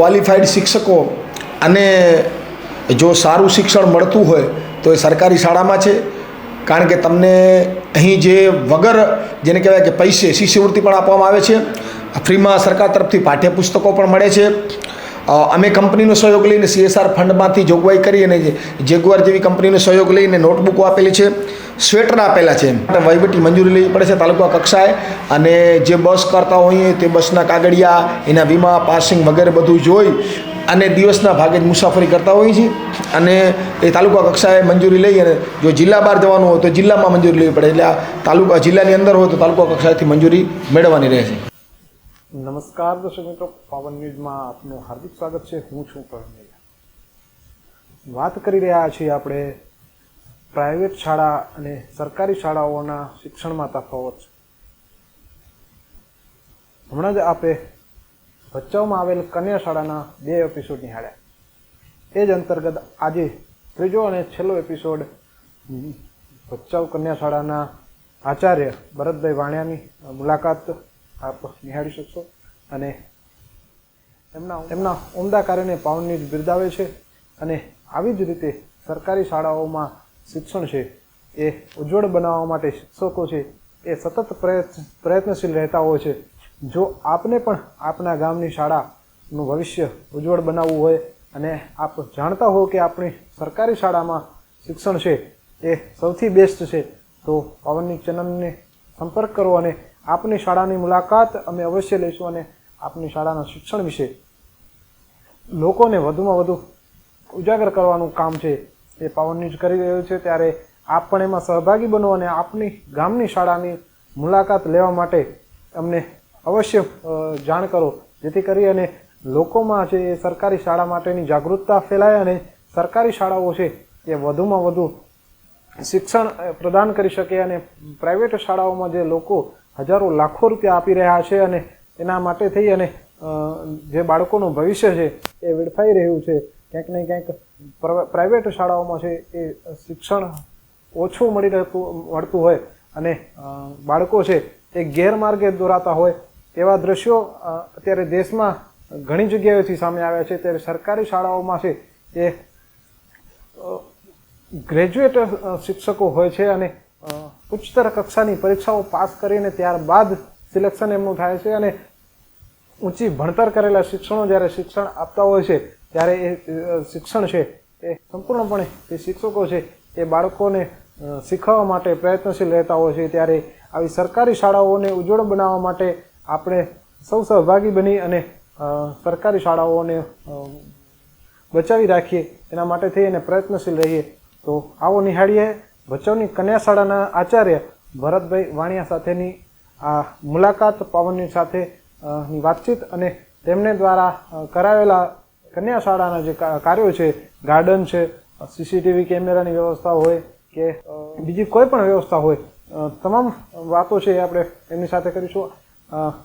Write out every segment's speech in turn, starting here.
Qualified શિક્ષકો અને જો સારું શિક્ષણ મળતું હોય તો એ સરકારી શાળામાં છે. કારણ કે તમને અહીં જે વગર જેને કહેવાય કે પૈસે શિષ્યવૃત્તિ પણ આપવામાં આવે છે. ફ્રીમાં સરકાર તરફથી પાઠ્યપુસ્તકો પણ મળે છે. અમે કંપનીનો સહયોગ લઈને સીએસઆર ફંડમાંથી જોગવાઈ કરી અને જેગુઆર જેવી કંપનીનો સહયોગ લઈને નોટબુકો આપેલી છે. સ્વેટર આપેલા છે વહીવટી મંજૂરી લેવી પડે છે તાલુકા કક્ષાએ અને જે બસ કરતા હોઈએ તે બસના કાગળિયા, એના વીમા, પાસિંગ વગેરે બધું જોઈ અને દિવસના ભાગે જ મુસાફરી કરતા હોઈએ છીએ. અને એ તાલુકા કક્ષાએ મંજૂરી લઈ અને જો જિલ્લા બહાર જવાનું હોય તો જિલ્લામાં મંજૂરી લેવી પડે. એટલે આ તાલુકા, જિલ્લાની અંદર હોય તો તાલુકા કક્ષાએથી મંજૂરી મેળવવાની રહે છે. નમસ્કાર દર્શક મિત્રો, પાવન ન્યૂઝમાં આપનું હાર્દિક સ્વાગત છે. હું છું પ્રવીણ વાત કરી રહ્યા છીએ આપણે પ્રાઇવેટ શાળા અને સરકારી શાળાઓના શિક્ષણમાં તફાવત છે. હમણાં જ આપે ભચાઉમાં આવેલ કન્યા શાળાના બે એપિસોડ નિહાળ્યા. એ જ અંતર્ગત આજે ત્રીજો અને છેલ્લો એપિસોડ ભચાઉ કન્યા શાળાના આચાર્ય ભરતભાઈ વાણિયાની મુલાકાત આપ નિહાળી શકશો અને એમના એમના ઉમદા કાર્યને જ બિરદાવે છે અને આવી જ રીતે સરકારી શાળાઓમાં શિક્ષણ છે, એ ઉજ્જવળ બનાવવા માટે શિક્ષકો છે, એ સતત પ્રયત્ન, પ્રયત્નશીલ રહેતા હોય છે. જો આપને પણ આપના ગામની શાળાનું ભવિષ્ય ઉજ્જવળ બનાવવું હોય અને આપ જાણતા હો કે આપણી સરકારી શાળામાં શિક્ષણ છે, એ સૌથી બેસ્ટ છે, તો પવનની ચેનલને સંપર્ક કરો અને આપની શાળાની મુલાકાત અમે અવશ્ય લઈશું અને આપની શાળાના શિક્ષણ વિશે લોકોને વધુમાં વધુ ઉજાગર કરવાનું કામ છે. એ પાવન ન્યૂઝ કરી રહ્યો છે ત્યારે આપ પણ એમાં સહભાગી બનો અને આપની ગામની શાળાની મુલાકાત લેવા માટે અમને અવશ્ય જાણ કરો. જેથી કરી અને લોકોમાં છે એ સરકારી શાળા માટેની જાગૃતતા ફેલાય અને સરકારી શાળાઓ છે એ વધુમાં વધુ શિક્ષણ પ્રદાન કરી શકે અને પ્રાઇવેટ શાળાઓમાં જે લોકો હજારો, લાખો રૂપિયા આપી રહ્યા છે અને એના માટે થઈ અને જે બાળકોનું ભવિષ્ય છે એ વેડફાઈ રહ્યું છે. ક્યાંક ને ક્યાંક પ્રાઇવેટ શાળાઓમાં છે એ શિક્ષણ ઓછું મળી રહેતું, મળતું હોય અને બાળકો છે એ ગેરમાર્ગે દોરાતા હોય એવા દ્રશ્યો અત્યારે દેશમાં ઘણી જગ્યાએથી સામે આવ્યા છે. ત્યારે સરકારી શાળાઓમાં છે એ ગ્રેજ્યુએટ શિક્ષકો હોય છે અને ઉચ્ચતર કક્ષાની પરીક્ષાઓ પાસ કરીને ત્યારબાદ સિલેક્શન એમનું થાય છે અને ઊંચી ભણતર કરેલા શિક્ષણો જ્યારે શિક્ષણ આપતા હોય છે ત્યારે એ શિક્ષણ છે, એ સંપૂર્ણપણે એ શિક્ષકો છે, એ બાળકોને શીખવવા માટે પ્રયત્નશીલ રહેતા હોય છે. ત્યારે આવી સરકારી શાળાઓને ઉજ્જવળ બનાવવા માટે આપણે સૌ સહભાગી બની અને સરકારી શાળાઓને બચાવી રાખીએ, એના માટે થઈ અને પ્રયત્નશીલ રહીએ. તો આવો નિહાળીએ ભચાઉની કન્યા શાળાના આચાર્ય ભરતભાઈ વાણિયા સાથેની આ મુલાકાત, પાવનની સાથે ની વાતચીત અને તેમને દ્વારા કરાવેલા કન્યા શાળાના જે કાર્યો છે ગાર્ડન છે સીસીટીવી કેમેરાની વ્યવસ્થા હોય કે બીજી કોઈ પણ વ્યવસ્થા હોય તમામ વાતો છે એ આપણે એમની સાથે કરીશું.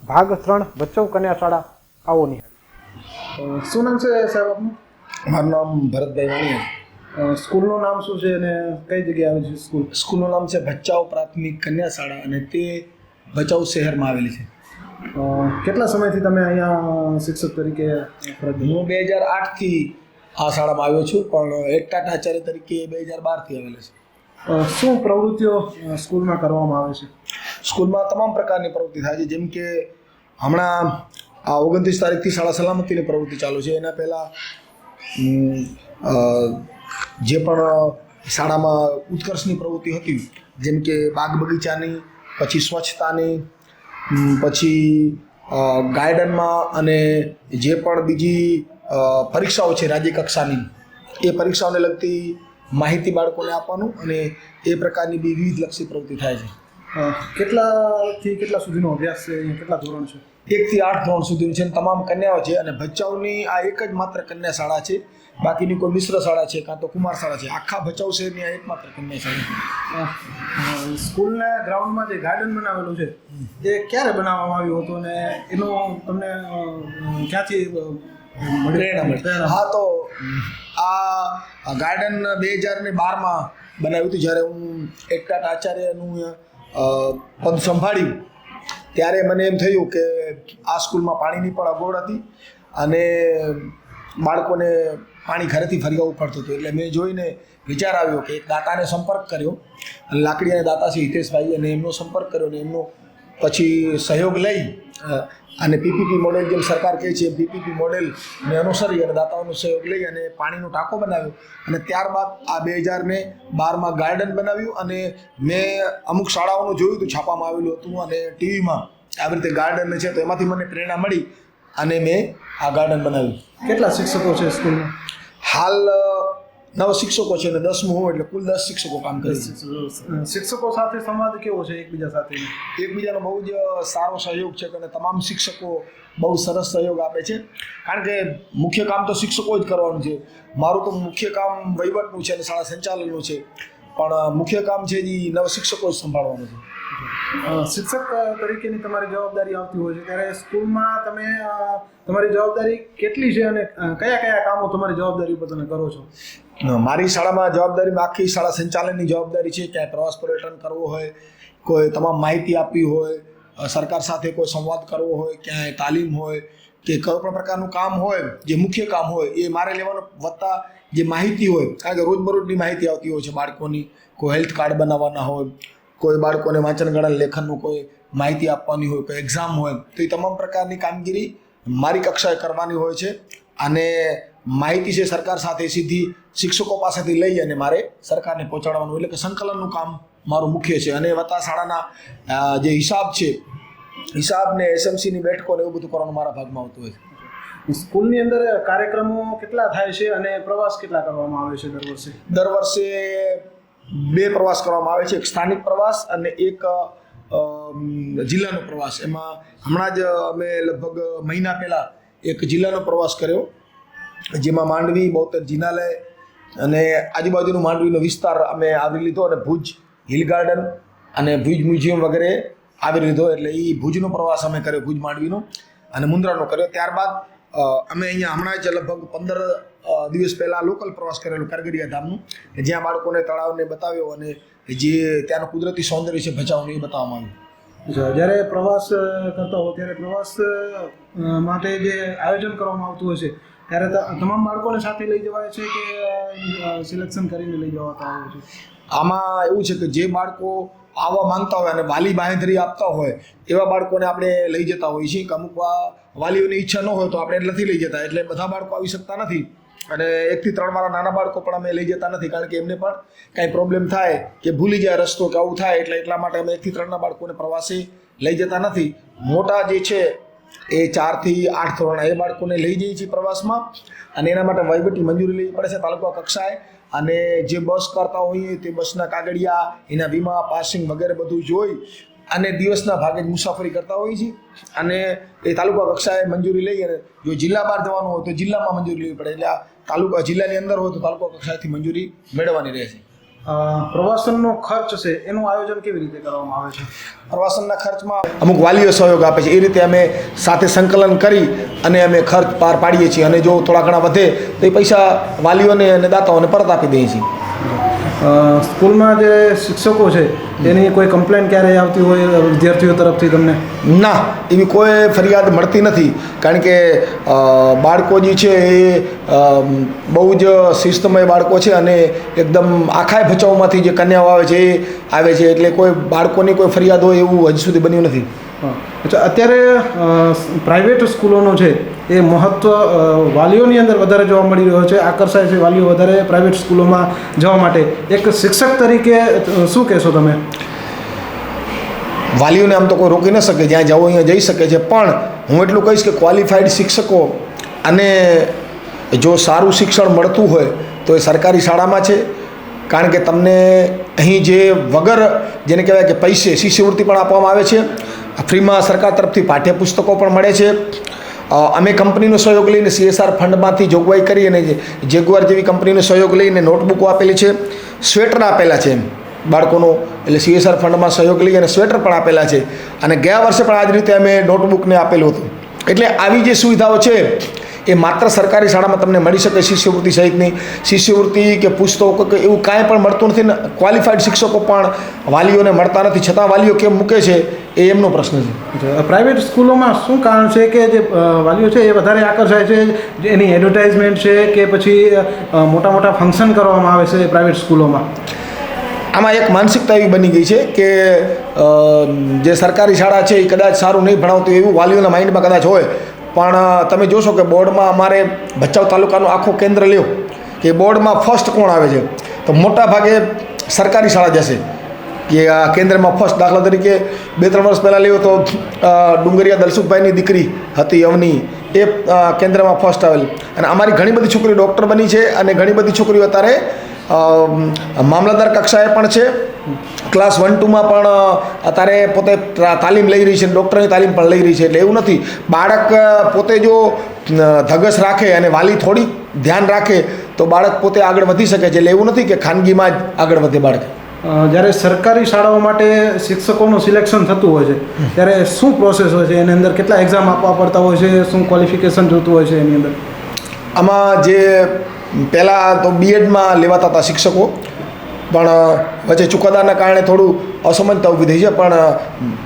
ભાગ ત્રણ ભચાઉ કન્યા શાળા આવો નિહાળ. શું નામ છે સાહેબ આપનું? મારું નામ ભરતભાઈ વાણિયા. સ્કૂલનું નામ શું છે અને કઈ જગ્યાએ આવે છે સ્કૂલ? સ્કૂલનું નામ છે ભચાઉ પ્રાથમિક કન્યા શાળા અને તે ભચાઉ શહેરમાં આવેલી છે. કેટલા સમયથી તમે અહીંયા શિક્ષક તરીકે હું બે હજાર આઠથી આ શાળામાં આવ્યો છું પણ એકટાટ આચાર્ય તરીકે બે હજાર બારથી આવેલો છે. શું પ્રવૃત્તિઓ સ્કૂલમાં કરવામાં આવે છે? સ્કૂલમાં તમામ પ્રકારની પ્રવૃત્તિ થાય છે જેમ કે હમણાં આ ઓગણત્રીસ તારીખથી શાળા સલામતીની પ્રવૃત્તિ ચાલુ છે. એના પહેલાં જે પણ શાળામાં ઉત્કર્ષની પ્રવૃત્તિ હતી જેમ કે બાગ બગીચાની પછી સ્વચ્છતાની પછી ગાર્ડનમાં અને જે પણ બીજી પરીક્ષાઓ છે રાજ્ય કક્ષાની, એ પરીક્ષાઓને લગતી માહિતી બાળકોને આપવાનું અને એ પ્રકારની બી વિવિધલક્ષી પ્રવૃત્તિ થાય છે. કેટલાથી કેટલા સુધીનો અભ્યાસ છે? કેટલા ધોરણ છે? એકથી આઠ ધોરણ સુધીનું છે અને તમામ કન્યાઓ છે અને ભચાઉની આ એક જ માત્ર કન્યા શાળા છે. બાકીની કોઈ મિશ્ર શાળા છે કાં તો કુમાર શાળા છે. આખા ભચાઉ શહેરની આ એકમાત્ર કન્યા શાળા સ્કૂલના ગ્રાઉન્ડમાં જે ગાર્ડન બનાવેલું છે એ ક્યારે બનાવવામાં આવ્યું હતું અને એનું તમને ક્યાંથી પ્રેરણા મળી. હા તો આ ગાર્ડન બે હજાર ને બારમાં બનાવ્યું હતું. જ્યારે હું એકટાટ આચાર્યનું પદ સંભાળ્યું ત્યારે મને એમ થયું કે આ સ્કૂલમાં પાણીની પણ અગવડ હતી અને બાળકોને પાણી ઘરેથી ફરી આવવું પડતું હતું. એટલે મેં જોઈને વિચાર આવ્યો કે એક દાતાને સંપર્ક કર્યો લાકડી અને દાતા શ્રી હિતેશભાઈ અને એમનો સંપર્ક કર્યો અને એમનો પછી સહયોગ લઈ અને પીપીપી મોડેલ જેમ સરકાર કહે છે પીપીપી મોડેલને અનુસરી અને દાતાઓનો સહયોગ લઈ અને પાણીનો ટાંકો બનાવ્યો. અને ત્યારબાદ આ બે હજાર ને બારમાં ગાર્ડન બનાવ્યું અને મેં અમુક શાળાઓનું જોયું હતું છાપામાં આવેલું હતું અને ટીવીમાં આવી રીતે ગાર્ડન છે તો એમાંથી મને પ્રેરણા મળી અને મેં આ ગાર્ડન બનાવ્યું. કેટલા શિક્ષકો છે સ્કૂલમાં? હાલ નવ શિક્ષકો છે અને દસમું હોય એટલે કુલ દસ શિક્ષકો કામ કરે છે શિક્ષકો સાથે સંવાદ કેવો છે એકબીજા સાથે એકબીજાનો બહુ જ સારો સહયોગ છે અને તમામ શિક્ષકો બહુ સરસ સહયોગ આપે છે કારણ કે મુખ્ય કામ તો શિક્ષકો જ કરવાનું છે મારું તો મુખ્ય કામ વહીવટનું છે અને શાળા સંચાલનનું છે પણ મુખ્ય કામ છે જે નવ શિક્ષકો જ સંભાળવાનું છે શિક્ષક તરીકેની તમારી જવાબદારી આવતી હોય છે ત્યારે સ્કૂલમાં તમે તમારી જવાબદારી કેટલી છે અને કયા કયા કામો તમારી જવાબદારી ઉપર તમે કરો છો મારી શાળામાં જવાબદારીમાં આખી શાળા સંચાલનની જવાબદારી છે, ક્યાંય પ્રવાસ પર્યટન કરવો હોય, કોઈ તમામ માહિતી આપવી હોય સરકાર સાથે કોઈ સંવાદ કરવો હોય, ક્યાંય તાલીમ હોય, કે કોઈ પણ પ્રકારનું કામ હોય, જે મુખ્ય કામ હોય, એ મારે લેવાનું વત્તા જે માહિતી હોય, કારણ કે રોજબરોજની માહિતી આવતી હોય છે બાળકોની, કોઈ હેલ્થ કાર્ડ બનાવવાના હોય, કોઈ બાળકોને વાંચન ગણન લેખનનું કોઈ માહિતી આપવાની હોય, કોઈ એક્ઝામ હોય, તો એ તમામ પ્રકારની કામગીરી મારી કક્ષાએ કરવાની હોય છે. અને માહિતી છે સરકાર સાથે સીધી શિક્ષકો પાસેથી લઈ અને મારે સરકારને પહોંચાડવાનું એટલે કે સંકલનનું કામ મારું મુખ્ય છે. અને વત્તા શાળાના જે હિસાબ છે હિસાબ ને એસએમસીની બેઠકો ને એવું બધું કરવાનું મારા ભાગમાં આવતું હોય છે. સ્કૂલની અંદર કાર્યક્રમો કેટલા થાય છે અને પ્રવાસ કેટલા કરવામાં આવે છે દર વર્ષે? દર વર્ષે બે પ્રવાસ કરવામાં આવે છે. એક સ્થાનિક પ્રવાસ અને એક જિલ્લાનો પ્રવાસ. એમાં હમણાં જ અમે લગભગ મહિના પહેલાં એક જિલ્લાનો પ્રવાસ કર્યો. જેમાં માંડવી બોતેર જિનાલય અને આજુબાજુનો માંડવીનો વિસ્તાર અમે આવરી લીધો અને ભુજ હિલ ગાર્ડન અને ભુજ મ્યુઝિયમ વગેરે આવરી લીધો. એટલે એ ભુજનો પ્રવાસ અમે કર્યો, ભુજ માંડવીનો અને મુન્દ્રાનો કર્યો. ત્યારબાદ અમે અહીંયા હમણાં જ લગભગ પંદર દિવસ પહેલાં લોકલ પ્રવાસ કરેલો કારગરિયા ધામનું જ્યાં બાળકોને તળાવને બતાવ્યો અને જે ત્યાંનું કુદરતી સૌંદર્ય છે ભચાઉનું એ બતાવવામાં આવ્યું. જ્યારે પ્રવાસ કરતા હો, ત્યારે પ્રવાસ માટે જે આયોજન કરવામાં આવતું હોય છે ત્યારે તમામ બાળકોને સાથે લઈ જવાય છે કે સિલેક્શન કરીને લઈ જવાતા હોય છે? આમાં એવું છે કે જે બાળકો આવવા માંગતા હોય અને વાલી બાંહેધરી આપતા હોય, એવા બાળકોને આપણે લઈ જતા હોઈએ છીએ કે અમુક વાલીઓની ઈચ્છા ન હોય તો આપણે નથી લઈ જતા, એટલે બધા બાળકો આવી શકતા નથી. અને એકથી ત્રણ વાળા નાના બાળકો પણ અમે લઈ જતા નથી, કારણ કે એમને પણ કાંઈ પ્રોબ્લેમ થાય કે ભૂલી જાય રસ્તો કે આવું થાય, એટલે એટલા માટે અમે એકથી ત્રણના બાળકોને પ્રવાસી લઈ જતા નથી. મોટા જે છે એ ચારથી આઠ ધોરણના એ બાળકોને લઈ જઈએ છીએ પ્રવાસમાં. અને એના માટે વહીવટી મંજૂરી લેવી પડે છે તાલુકા કક્ષાએ. અને જે બસ કરતા હોઈએ તે બસના કાગળિયા, એના વીમા, પાસિંગ વગેરે બધું જોઈ અને દિવસના ભાગે જ મુસાફરી કરતા હોઈએ છીએ. અને એ તાલુકા કક્ષાએ મંજૂરી લઈ અને જો જિલ્લા બહાર જવાનું હોય તો જિલ્લામાં મંજૂરી લેવી પડે. એટલે તાલુકા જિલ્લાની અંદર હોય તો તાલુકા કક્ષાએથી મંજૂરી મેળવવાની રહે છે પ્રવાસનનો ખર્ચ છે, એનું આયોજન કેવી રીતે કરવામાં આવે છે? પ્રવાસનના ખર્ચમાં અમુક વાલીઓ સહયોગ આપે છે. એ રીતે અમે સાથે સંકલન કરી અને અમે ખર્ચ પાર પાડીએ છીએ. અને જો થોડા ઘણા વધે તો એ પૈસા વાલીઓને અને દાતાઓને પરત આપી દઈએ છીએ. સ્કૂલમાં જે શિક્ષકો છે, એની કોઈ કમ્પ્લેન ક્યારેય આવતી હોય વિદ્યાર્થીઓ તરફથી તમને? ના, એવી કોઈ ફરિયાદ મળતી નથી. કારણ કે બાળકો જે છે એ બહુ જ શિસ્તમય બાળકો છે અને એકદમ આખાય ભચાઉમાંથી જે કન્યાઓ આવે છે એ આવે છે. એટલે કોઈ બાળકોની કોઈ ફરિયાદ હોય એવું હજી સુધી બન્યું નથી. અચ્છા, અત્યારે પ્રાઇવેટ સ્કૂલોનો છે, એ મહત્વ વાલીઓની અંદર વધારે જોવા મળી રહ્યો છે, આકર્ષાય છે વાલીઓ વધારે પ્રાઇવેટ સ્કૂલોમાં જવા માટે. એક શિક્ષક તરીકે શું કહેશો તમે? વાલીઓને આમ તો કોઈ રોકી ન શકે, જ્યાં જવું અહીંયા જઈ શકે છે. પણ હું એટલું કહીશ કે ક્વોલિફાઈડ શિક્ષકો અને જો સારું શિક્ષણ મળતું હોય, તો એ સરકારી શાળામાં છે. કારણ કે તમને અહીં જે વગર, જેને કહેવાય કે પૈસે, શિષ્યવૃત્તિ પણ આપવામાં આવે છે. ફ્રીમાં સરકાર તરફથી પાઠ્યપુસ્તકો પણ મળે છે. અમે કંપનીનો સહયોગ લઈને સીએસઆર ફંડમાંથી જોગવાઈ કરી અને જેગુઆર જેવી કંપનીનો સહયોગ લઈને નોટબુકો આપેલી છે. સ્વેટર આપેલા છે બાળકોનો એટલે સીએસઆર ફંડમાં સહયોગ લઈ અને સ્વેટર પણ આપેલા છે. અને ગયા વર્ષે પણ આ જ રીતે અમે નોટબુકને આપેલું હતું. એટલે આવી જે સુવિધાઓ છે એ માત્ર સરકારી શાળામાં તમને મળી શકે શિષ્યવૃત્તિ સહિતની. શિષ્યવૃત્તિ કે પુસ્તકો કે એવું કાંઈ પણ મળતું નથી ને ક્વોલિફાઈડ શિક્ષકો પણ વાલીઓને મળતા નથી. છતાં વાલીઓ કેમ મૂકે છે એ એમનો પ્રશ્ન છે. પ્રાઇવેટ સ્કૂલોમાં શું કારણ છે કે જે વાલીઓ છે એ વધારે આકર્ષાય છે? એની એડવર્ટાઇઝમેન્ટ છે કે પછી મોટા મોટા ફંક્શન કરવામાં આવે છે પ્રાઇવેટ સ્કૂલોમાં? આમાં એક માનસિકતા એવી બની ગઈ છે કે જે સરકારી શાળા છે એ કદાચ સારું નહીં ભણાવતું એવું વાલીઓના માઇન્ડમાં કદાચ હોય પણ તમે જોશો કે બોર્ડમાં અમારે ભચાઉ તાલુકાનું આખું કેન્દ્ર લ્યો કે બોર્ડમાં ફર્સ્ટ કોણ આવે છે? તો મોટા ભાગે સરકારી શાળા જશે. કે આ કેન્દ્રમાં ફર્સ્ટ દાખલા તરીકે બે ત્રણ વર્ષ પહેલાં લ્યો તો ડુંગરિયા દલસુખભાઈની દીકરી હતી અવની. એ કેન્દ્રમાં ફર્સ્ટ આવેલી. અને અમારી ઘણી બધી છોકરીઓ ડૉક્ટર બની છે અને ઘણી બધી છોકરીઓ અત્યારે મામલતદાર કક્ષાએ પણ છે. ક્લાસ વન ટુમાં પણ અત્યારે પોતે તાલીમ લઈ રહી છે ડૉક્ટરની તાલીમ પણ લઈ રહી છે એટલે એવું નથી. બાળક પોતે જો ધગસ રાખે અને વાલી થોડી ધ્યાન રાખે તો બાળક પોતે આગળ વધી શકે છે. એટલે એવું નથી કે ખાનગીમાં જ આગળ વધે બાળક. જ્યારે સરકારી શાળાઓ માટે શિક્ષકોનું સિલેક્શન થતું હોય છે ત્યારે શું પ્રોસેસ હોય છે? એની અંદર કેટલા એક્ઝામ આપવા પડતા હોય છે? શું ક્વોલિફિકેશન જોતું હોય છે એની અંદર? આમાં જે પહેલાં તો બીએડમાં લેવાતા હતા શિક્ષકો. પણ વચ્ચે ચુકાદાના કારણે થોડું અસમજતા ઊભી થઈ છે. પણ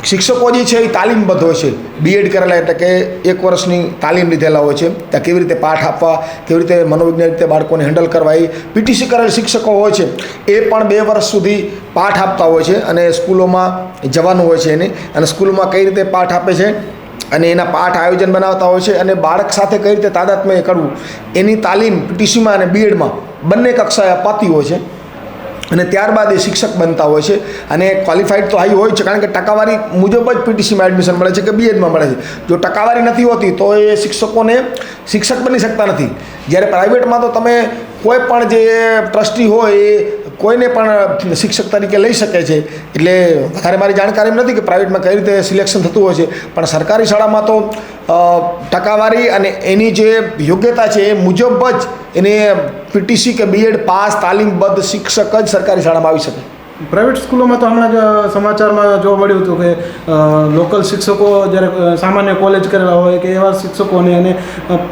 શિક્ષકો જે છે એ તાલીમબદ્ધ હોય છે. બીએડ કરેલા એટલે કે એક વર્ષની તાલીમ લીધેલા હોય છે. ત્યાં કેવી રીતે પાઠ આપવા, કેવી રીતે મનોવૈજ્ઞાનિક રીતે બાળકોને હેન્ડલ કરવા એ પીટીસી કરેલ શિક્ષકો હોય છે. એ પણ બે વર્ષ સુધી પાઠ આપતા હોય છે અને સ્કૂલોમાં જવાનું હોય છે એને. અને સ્કૂલમાં કઈ રીતે પાઠ આપે છે અને એના પાઠ આયોજન બનાવતા હોય છે અને બાળક સાથે કઈ રીતે તાદાત્મ્ય કરવું. એની તાલીમ પીટીસીમાં અને બીએડમાં બંને કક્ષાએ અપાતી હોય છે. અને ત્યારબાદ એ શિક્ષક બનતા હોય છે. અને ક્વોલિફાઈડ તો હાઈ હોય છે, કારણ કે ટકાવારી મુજબ જ પીટીસીમાં એડમિશન મળે છે કે બીએડમાં મળે છે. જો ટકાવારી નથી હોતી, તો એ શિક્ષકોને શિક્ષક બની શકતા નથી. જ્યારે પ્રાઇવેટમાં તો તમે કોઈ પણ જે ટ્રસ્ટી હોય, એ કોઈને પણ શિક્ષક તરીકે લઈ શકે છે. એટલે વધારે મારી જાણકારી નથી કે પ્રાઇવેટમાં કઈ રીતે સિલેક્શન થતું હોય છે. પણ સરકારી શાળામાં તો ટકાવારી અને એની જે યોગ્યતા છે, એ મુજબ જ એને પીટીસી કે બીએડ પાસ તાલીમબદ્ધ શિક્ષક જ સરકારી શાળામાં આવી શકે. પ્રાઇવેટ સ્કૂલોમાં તો હમણાં જ સમાચારમાં જોવા મળ્યું હતું કે લોકલ શિક્ષકો જ્યારે સામાન્ય કોલેજ કરેલા હોય કે એવા શિક્ષકોને અને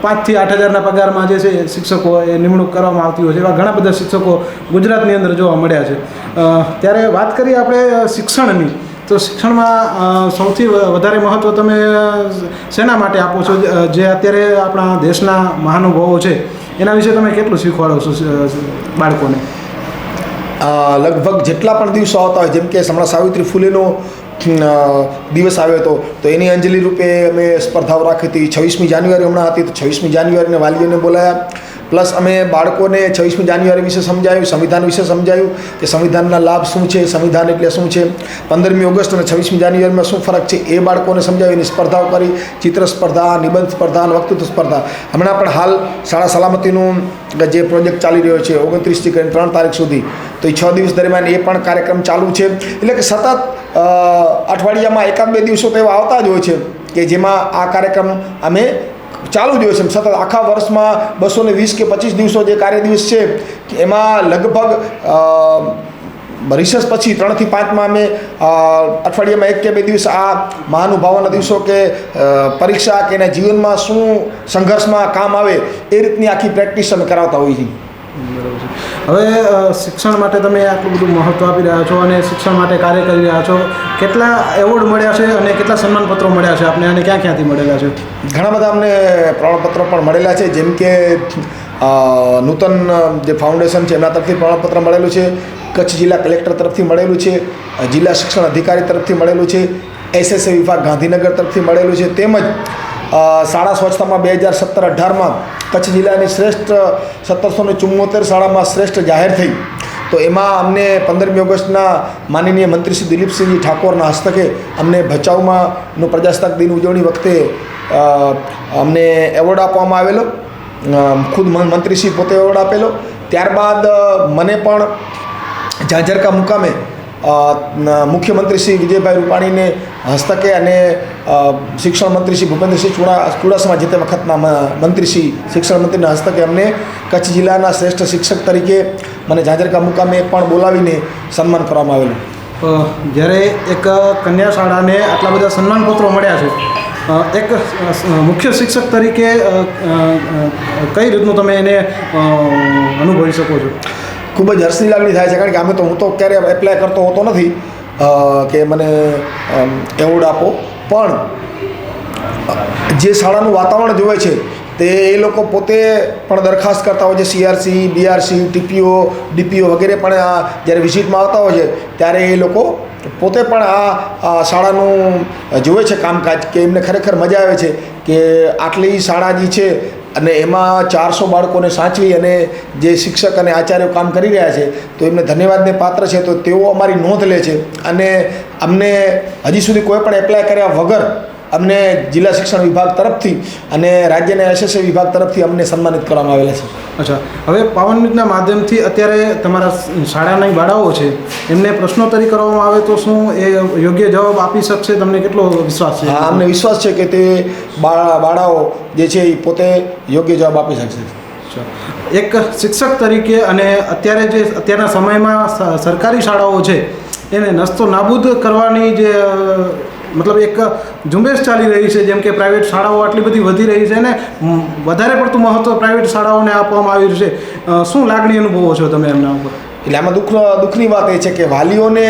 પાંચથી આઠ હજારના પગારમાં જે છે શિક્ષકો એ નિમણૂક કરવામાં આવતી હોય છે એવા ઘણા બધા શિક્ષકો ગુજરાતની અંદર જોવા મળ્યા છે. ત્યારે વાત કરીએ આપણે શિક્ષણની. તો શિક્ષણમાં સૌથી વધારે મહત્ત્વ તમે શેના માટે આપો છો? જે અત્યારે આપણા દેશના મહાનુભાવો છે. એના વિશે તમે કેટલું શીખવાડો છો બાળકોને? લગભગ જેટલા પણ દિવસો આવતા હોય, જેમ કે હમણાં સાવિત્રી ફૂલેનો દિવસ આવ્યો હતો, તો એની અંજલિ રૂપે અમે સ્પર્ધાઓ રાખી હતી. છવ્વીસમી જાન્યુઆરી હમણાં હતી, તો છવ્વીસમી જાન્યુઆરીને વાલીઓને બોલાયા. પ્લસ અમે બાળકોને છવ્વીસમી જાન્યુઆરી વિશે સમજાયું, સંવિધાન વિશે સમજાયું કે સંવિધાનના લાભ શું છે, સંવિધાન એટલે શું છે, પંદરમી ઓગસ્ટ અને છવ્વીસમી જાન્યુઆરીમાં શું ફરક છે એ બાળકોને સમજાવી એની સ્પર્ધાઓ કરી, ચિત્ર સ્પર્ધા, નિબંધ સ્પર્ધા અને વક્તૃત્વ સ્પર્ધા. હમણાં પણ હાલ શાળા સલામતીનું જે પ્રોજેક્ટ ચાલી રહ્યો છે ઓગણત્રીસથી કરીને ત્રણ તારીખ સુધી. તો એ છ દિવસ દરમિયાન એ પણ કાર્યક્રમ ચાલુ છે. એટલે કે સતત અઠવાડિયામાં એકાદ બે દિવસો તો એવા આવતા જ હોય છે કે જેમાં આ કાર્યક્રમ અમે ચાલુ હોય છે. સતત આખા વર્ષમાં બસો ને વીસ કે પચીસ દિવસો જે કાર્ય દિવસ છે એમાં લગભગ રિસર્ચ પછી ત્રણથી પાંચમાં અમે અઠવાડિયામાં એક કે બે દિવસ આ મહાનુભાવોના દિવસો કે પરીક્ષા કે એના જીવનમાં શું સંઘર્ષમાં કામ આવે એ રીતની આખી પ્રેક્ટિસ અમે કરાવતા હોઈએ છીએ. બરાબર છે. હવે શિક્ષણ માટે તમે આટલું બધું મહત્ત્વ આપી રહ્યા છો અને શિક્ષણ માટે કાર્ય કરી રહ્યા છો. કેટલા એવોર્ડ મળ્યા છે અને કેટલા સન્માનપત્રો મળ્યા છે આપને અને ક્યાં ક્યાંથી મળેલા છે? ઘણા બધા અમને પ્રમાણપત્રો પણ મળેલા છે, જેમ કે નૂતન જે ફાઉન્ડેશન છે, એમના તરફથી પ્રમાણપત્ર મળેલું છે. કચ્છ જિલ્લા કલેક્ટર તરફથી મળેલું છે, જિલ્લા શિક્ષણ અધિકારી તરફથી મળેલું છે, એસએસએ વિભાગ ગાંધીનગર તરફથી મળેલું છે. તેમજ શાળા સ્વચ્છતામાં બે હજાર સત્તર અઢારમાં કચ્છ જિલ્લાની શ્રેષ્ઠ, સત્તરસો ને ચુમ્મોતેર શાળામાં શ્રેષ્ઠ જાહેર થઈ. તો એમાં અમને પંદરમી ઓગસ્ટના માનનીય મંત્રી શ્રી દિલીપસિંહજી ઠાકોરના હસ્તકે અમને ભચાઉમાં નો પ્રજાસત્તાક દિન ઉજવણી વખતે અમને એવોર્ડ આપવામાં આવેલો. ખુદ મંત્રીશ્રી પોતે એવોર્ડ આપેલો. ત્યારબાદ મને પણ ઝાંઝરકા મુકામે મુખ્યમંત્રી શ્રી વિજયભાઈ રૂપાણીને હસ્તકે અને શિક્ષણ મંત્રી શ્રી ભૂપેન્દ્રસિંહ ચુડા, ચુડાસમા જે તે વખતના મંત્રી શ્રી શિક્ષણ મંત્રીના હસ્તકે અમને કચ્છ જિલ્લાના શ્રેષ્ઠ શિક્ષક તરીકે મને ઝાંઝરકા મુકામે પણ બોલાવીને સન્માન કરવામાં આવેલું. જ્યારે એક કન્યા શાળાને આટલા બધા સન્માનપત્રો મળ્યા છે એક મુખ્ય શિક્ષક તરીકે કઈ રીતનું તમે એને અનુભવી શકો છો? ખૂબ જ હર્ષની લાગણી થાય છે, કારણ કે અમે તો, હું તો ક્યારે એપ્લાય કરતો હોતો નથી કે મને એવોર્ડ આપો. પણ, જે શાળાનું વાતાવરણ જોવે છે, તે એ લોકો પોતે પણ દરખાસ્ત કરતા હોય છે સીઆરસી બીઆરસી ટીપીઓ ડીપીઓ વગેરે પણ, આ, જ્યારે વિઝિટમાં આવતા હોય છે, ત્યારે એ લોકો પોતે પણ આ શાળાનું જોવે છે કામકાજ, કે એમને ખરેખર મજા આવે છે, કે આટલી શાળા જે છે અને એમાં ચારસો બાળકોને સાચવી અને જે શિક્ષક અને આચાર્યો કામ કરી રહ્યા છે, તો એમને ધન્યવાદને પાત્ર છે, તો તેઓ અમારી નોંધ લે છે. અને અમને હજી સુધી કોઈ પણ એપ્લાય કર્યા વગર અમને જિલ્લા શિક્ષણ વિભાગ તરફથી અને રાજ્યના એસએસએ વિભાગ તરફથી અમને સન્માનિત કરવામાં આવેલા છે અચ્છા. હવે પાવન ન્યૂઝના માધ્યમથી અત્યારે તમારા શાળાના બાળાઓ છે એમને પ્રશ્નોત્તરી કરવામાં આવે તો શું એ યોગ્ય જવાબ આપી શકશે? તમને કેટલો વિશ્વાસ છે? હા અમને વિશ્વાસ છે કે તે બાળાઓ જે છે એ પોતે યોગ્ય જવાબ આપી શકશે. એક શિક્ષક તરીકે અને અત્યારે જે અત્યારના સમયમાં સરકારી શાળાઓ છે એને નસ્તો નાબૂદ કરવાની જે મતલબ એક ઝુંબેશ ચાલી રહી છે, જેમ કે પ્રાઇવેટ શાળાઓ આટલી બધી વધી રહી છે ને વધારે પડતું મહત્ત્વ પ્રાઇવેટ શાળાઓને આપવામાં આવ્યું છે. શું લાગણી અનુભવો છો તમે એમના ઉપર? એટલે આમાં દુઃખ, દુઃખની વાત એ છે કે વાલીઓને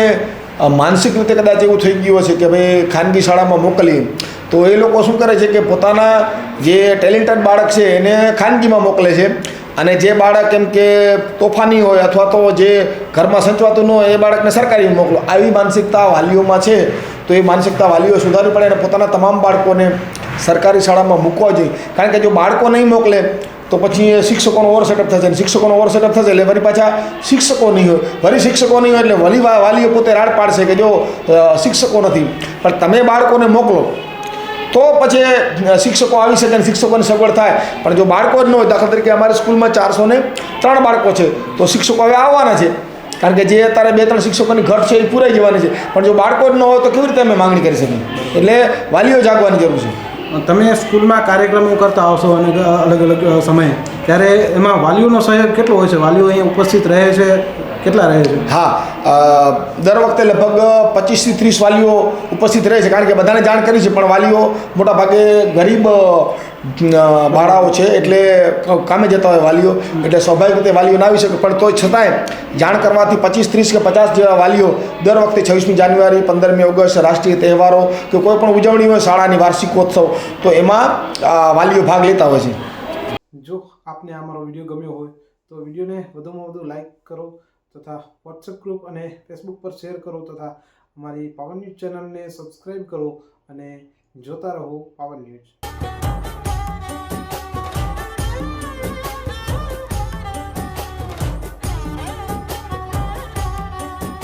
માનસિક રીતે કદાચ એવું થઈ ગયું છે કે ભાઈ ખાનગી શાળામાં મોકલી તો એ લોકો શું કરે છે કે પોતાના જે ટેલેન્ટેડ બાળક છે એને ખાનગીમાં મોકલે છે. અને જે બાળક એમ કે તોફાની હોય અથવા તો જે ઘરમાં સંચવાતું ન હોય એ બાળકને સરકારી મોકલો. આવી માનસિકતા વાલીઓમાં છે. તો એ માનસિકતા વાલીઓ સુધારવી પડે અને પોતાના તમામ બાળકોને સરકારી શાળામાં મૂકવા જોઈએ. કારણ કે જો બાળકો નહીં મોકલે, તો પછી એ શિક્ષકોનો ઓવર સેટઅપ થશે અને શિક્ષકોનો ઓવર સેટઅપ થશે એટલે વળી પાછા શિક્ષકો નહીં હોય. વળી શિક્ષકો નહીં હોય એટલે વળી વાલીઓ પોતે રાડ પાડશે કે જો શિક્ષકો નથી. પણ તમે બાળકોને મોકલો, તો પછી શિક્ષકો આવી શકે અને શિક્ષકોને સગવડ થાય. પણ જો બાળકો જ ન હોય, દાખલા તરીકે અમારી સ્કૂલમાં ચારસો ને ત્રણ બાળકો છે, તો શિક્ષકો હવે આવવાના છે. કારણ કે જે અત્યારે બે ત્રણ શિક્ષકોની ઘટ છે એ પૂરાઈ જવાની છે. પણ જો બાળકો જ ન હોય તો કેવી રીતે અમે માંગણી કરી શકીએ? એટલે વાલીઓ જાગવાની જરૂર છે. તમે સ્કૂલમાં કાર્યક્રમો કરતા આવશો અને અલગ અલગ સમયે. ત્યારે એમાં વાલીઓનો સહયોગ કેટલો હોય છે? વાલીઓ અહીંયા ઉપસ્થિત રહે છે? કેટલા રહે છે? હા દર વખતે લગભગ પચીસથી ત્રીસ વાલીઓ ઉપસ્થિત રહે છે. કારણ કે બધાને જાણ કરી છે પણ વાલીઓ મોટાભાગે ગરીબ બાળાઓ છે એટલે કામે જતા હોય વાલીઓ. એટલે સ્વાભાવિક રીતે વાલીઓ ના આવી શકે. પણ તોય છતાંય જાણ કરવાથી પચીસ, ત્રીસ કે પચાસ જેવા વાલીઓ દર વખતે છવ્વીસમી જાન્યુઆરી, પંદરમી ઓગસ્ટ, રાષ્ટ્રીય તહેવારો કે કોઈ પણ ઉજવણી હોય શાળાની વાર્ષિકોત્સવ, તો એમાં વાલીઓ ભાગ લેતા હોય છે. જો આપને આ વીડિયો ગમ્યો હોય, તો વિડીયોને વધુમાં વધુ લાઇક કરો તથા વોટ્સએપ ગ્રુપ અને ફેસબુક પર શેર કરો તથા અમારી પાવન ન્યૂઝ ચેનલને સબસ્ક્રાઈબ કરો અને જોતા રહો પાવન ન્યૂઝ.